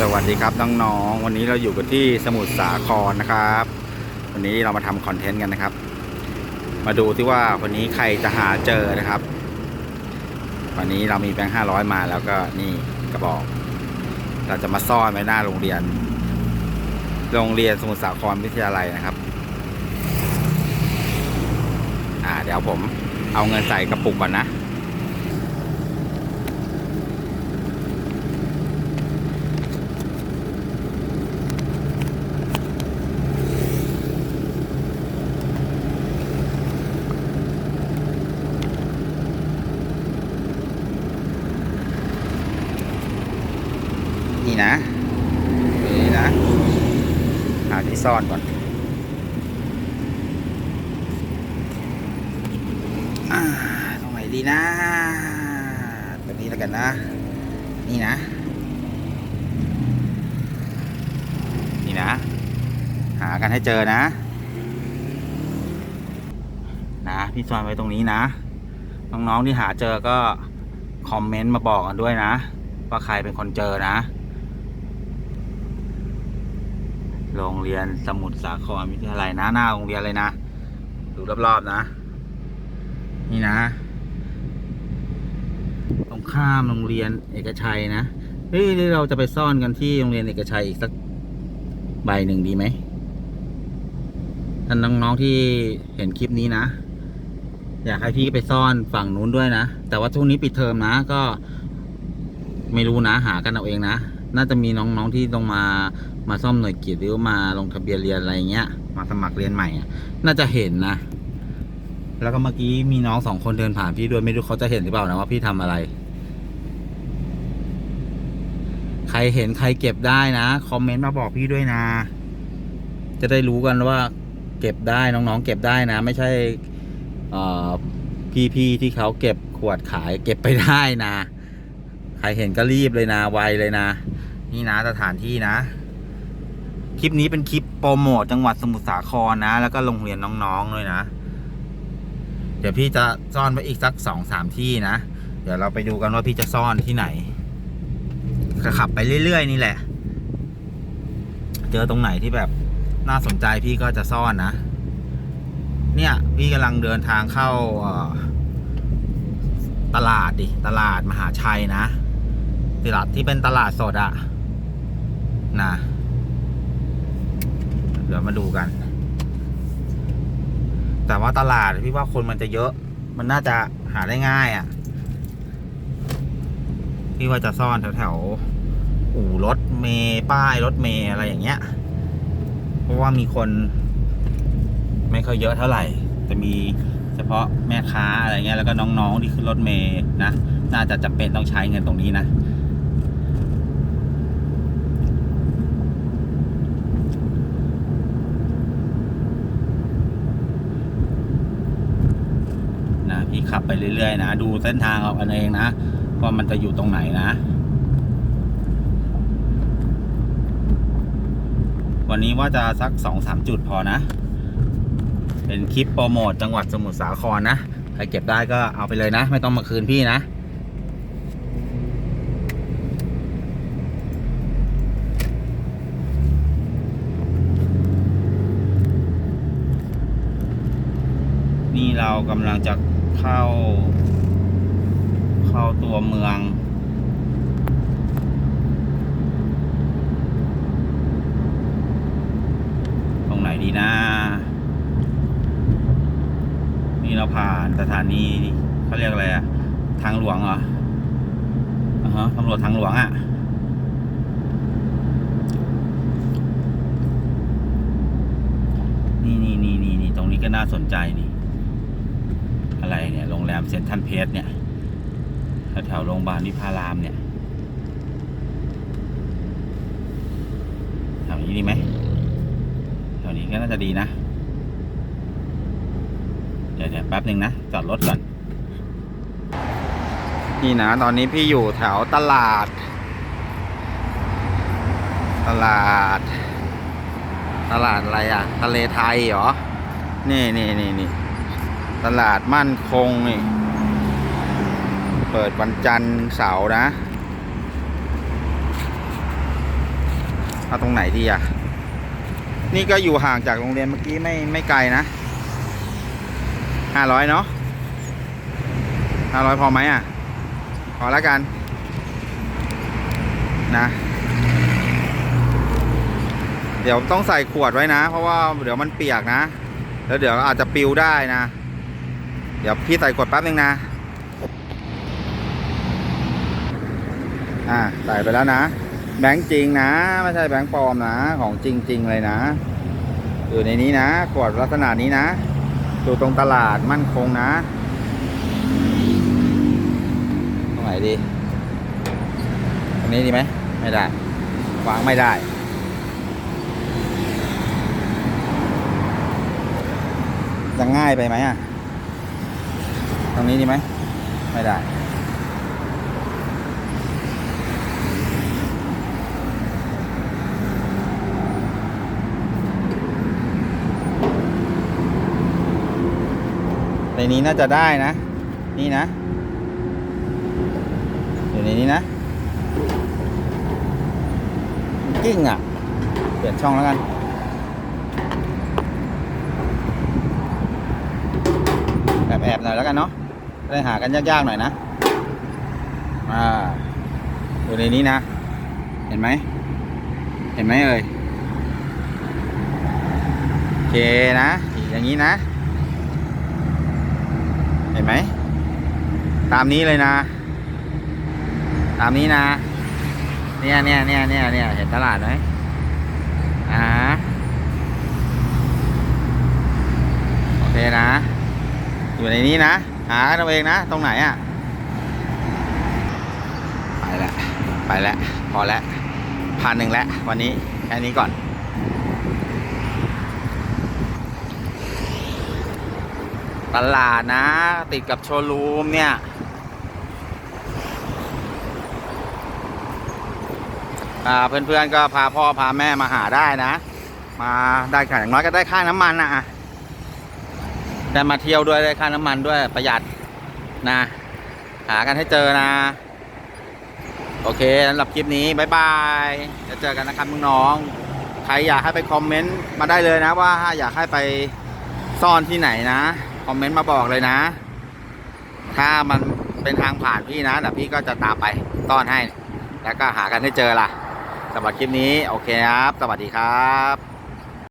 สวัสดีครับน้องๆวันนี้เราอยู่กันที่สมุทรสาครนะครับ วันนี้เรามาทำคอนเทนต์กันนะครับ มาดูที่ว่าวันนี้ใครจะหาเจอนะครับ วันนี้เรามีแบงค์ห้าร้อยมาแล้วก็นี่กระบอก เราจะมาซ่อนไว้หน้าโรงเรียน โรงเรียนสมุทรสาครวิทยาลัยนะครับ อ่าเดี๋ยวผมเอาเงินใส่กระปุกก่อนนะ นี่นะ นี่นะหาที่ซ่อนก่อนอตรงไหนดีนะ ตรงนี้แล้วกันนะ นี่นะ นี่นะ หากันให้เจอนะ นะพี่ซ่อนไว้ตรงนี้นะ น้องๆที่หาเจอก็คอมเมนต์มาบอกกันด้วยนะ ว่าใครเป็นคนเจอนะ โรงเรียนสมุทรสาครวิทยาลัยนะหน้าโรงเรียนเลยนะ ดูรอบๆนะ นี่นะ ตรงข้ามโรงเรียนเอกชัยนะเฮ้ยเราจะไปซ่อนกันที่โรงเรียนเอกชัยอีกสักใบหนึ่งดีไหมท่านน้องๆที่เห็นคลิปนี้นะ อยากให้พี่ไปซ่อนฝั่งนู้นด้วยนะ แต่ว่าช่วงนี้ปิดเทอมนะก็ไม่รู้นะหากันเอาเองนะ น่าจะมีน้องๆที่ต้องมามาซ่อมหน่วยกิจหรือมาลงทะเบียนเรียนอะไรเงี้ย มาสมัครเรียนใหม่ น่าจะเห็นนะ แล้วก็เมื่อกี้มีน้องสองคนเดินผ่านพี่ด้วยไม่รู้เขาจะเห็นหรือเปล่านะว่าพี่ทำอะไร ใครเห็นใครเก็บได้นะคอมเมนต์มาบอกพี่ด้วยนะ จะได้รู้กันว่า เก็บได้น้องๆ เก็บได้นะ ไม่ใช่พี่ๆที่เขาเก็บขวดขายเก็บไปได้นะ ใครเห็นก็รีบเลยนะไวเลยนะ นี่นะสถานที่นะ คลิปนี้เป็นคลิปโปรโมทจังหวัดสมุทรสาครนะ แล้วก็โรงเรียนน้องๆด้วยนะ เดี๋ยวพี่จะซ่อนไว้อีกสักสองสามที่นะ เดี๋ยวเราไปดูกันว่าพี่จะซ่อนที่ไหนก็ขับไปเรื่อย ๆ นี่แหละ เจอตรงไหนที่แบบน่าสนใจพี่ก็จะซ่อนนะ เนี่ยพี่กำลังเดินทางเข้าตลาดดิ ตลาดมหาชัยนะ ตลาดที่เป็นตลาดสดอะ นะเดี๋ยวมาดูกัน แต่ว่าตลาดพี่ว่าคนมันจะเยอะ มันน่าจะหาได้ง่ายอะ่ะ พี่ว่าจะซ่อนแถวแถวๆอู่รถเมย์ป้ายรถเมย์อะไรอย่างเงี้ย เพราะว่ามีคน ไม่ค่อยเยอะเท่าไหร่ จะมีเฉพาะแม่ค้าอะไรเงี้ยแล้วก็น้องๆที่ขึ้นรถเมย์นะ น่าจะจำเป็นต้องใช้เงินตรงนี้นะ นะพี่ ขับไปเรื่อยๆนะ ดูเส้นทางเอากันเองนะว่ามันจะอยู่ตรงไหนนะ วันนี้ว่าจะสักสองสามจุดพอนะ เป็นคลิปโปรโมทจังหวัดสมุทรสาครนะ ใครเก็บได้ก็เอาไปเลยนะ ไม่ต้องมาคืนพี่นะนี่เรากำลังจะ เข้า เข้าตัวเมือง ตรงไหนดีนะ นี่เราผ่านสถานีเขาเรียกอะไรอะทางหลวงเหรออ่าฮะตำรวจทางหลวงอะนี่นี่นี่นี่นี่ตรงนี้ก็น่าสนใจนี่ อะไรเนี่ยโรงแรมเซ็นทรัลเพสเนี่ยแถวโรงพยาบาลวิพารามเนี่ยแถวนี้ดีไหมแถวนี้ก็น่าจะดีนะ เดี๋ยวเดี๋ยวแป๊บหนึ่งนะ จอดรถก่อน นี่นะ ตอนนี้พี่อยู่แถวตลาด ตลาด ตลาดอะไรอะทะเลไทยเหรอ นี่นี่นี่นี่ ตลาดมั่นคงนี่ เปิดวันจันทร์เสาร์นะเอาตรงไหนดีอะ นี่ก็อยู่ห่างจากโรงเรียนเมื่อกี้ไม่ไม่ไกลนะห้าร้อยเนาะห้าร้อยพอไหมอะ พอแล้วกัน นะ เดี๋ยวต้องใส่ขวดไว้นะ เพราะว่าเดี๋ยวมันเปียกนะ แล้วเดี๋ยวอาจจะปิวได้นะ เดี๋ยวพี่ใส่ขวดแป๊บนึงนะ อ่าใส่ไปแล้วนะ แบงค์จริงนะ ไม่ใช่แบงค์ปลอมนะ ของจริง ๆ เลยนะ อยู่ในนี้นะขวดลักษณะนี้นะอยู่ตรงตลาดมั่นคงนะ ตรงไหนดี ตรงนี้ดีไหม ไม่ได้วางไม่ได้จะง่ายไปไหมอะ ตรงนี้ดีไหม ไม่ได้ ในนี้น่าจะได้นะ นี่นะ อยู่ในนี้นะ กิ้งอะ เปลี่ยนช่องแล้วกันแอบๆหน่อยแล้วกันเนาะ ได้หากันยากๆหน่อยนะ อ่าอยู่ในนี้นะ เห็นไหม เห็นไหมเอ่ยโอเคนะอีกอย่างนี้นะ เห็นไหม ตามนี้เลยนะ ตามนี้นะ เนี่ยเนี่ยเนี่ยเนี่ยเนี่ยเห็นตลาดไหมอ่าโอเคนะ อยู่ในนี้นะ หากันเอาเองนะ ตรงไหนอะ ไปแล้ว ไปแล้ว พอแล้วพันหนึ่งแล้ววันนี้ แค่นี้ก่อน ตลาดนะ ติดกับโชว์รูมเนี่ย เพื่อนๆก็พาพ่อพาแม่มาหาได้นะ มาได้ค่าอย่างน้อยก็ได้ค่าน้ำมันนะอะ ได้มาเที่ยวด้วยได้ค่าน้ำมันด้วยประหยัดนะหากันให้เจอนะ โอเคสำหรับคลิปนี้บายบายจะเจอกันนะครับมึงน้อง ใครอยากให้ไปคอมเมนต์มาได้เลยนะว่าอยากให้ไปซ่อนที่ไหนนะ คอมเมนต์มาบอกเลยนะ ถ้ามันเป็นทางผ่านพี่นะเดี๋ยวพี่ก็จะตามไปต้อนให้ แล้วก็หากันให้เจอล่ะสำหรับคลิปนี้ โอเคครับ สวัสดีครับ